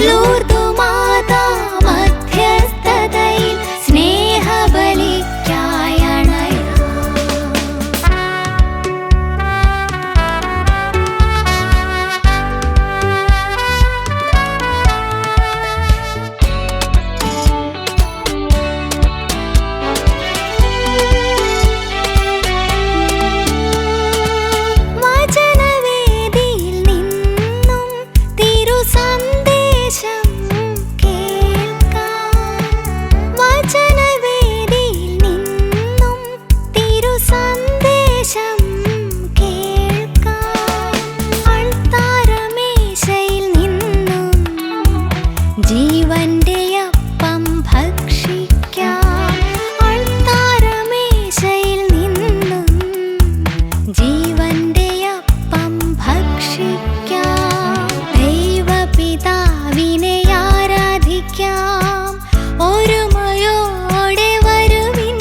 Lourdes ജീവന്റെ അപ്പം ഭക്ഷിക്കാം. അൾത്താരമേശയിൽ നിന്നും ജീവന്റെ അപ്പം ഭക്ഷിക്കാം. ദൈവപിതാവിനെ ആരാധിക്കാം. ഒരുമയോടെ വരുവിൻ.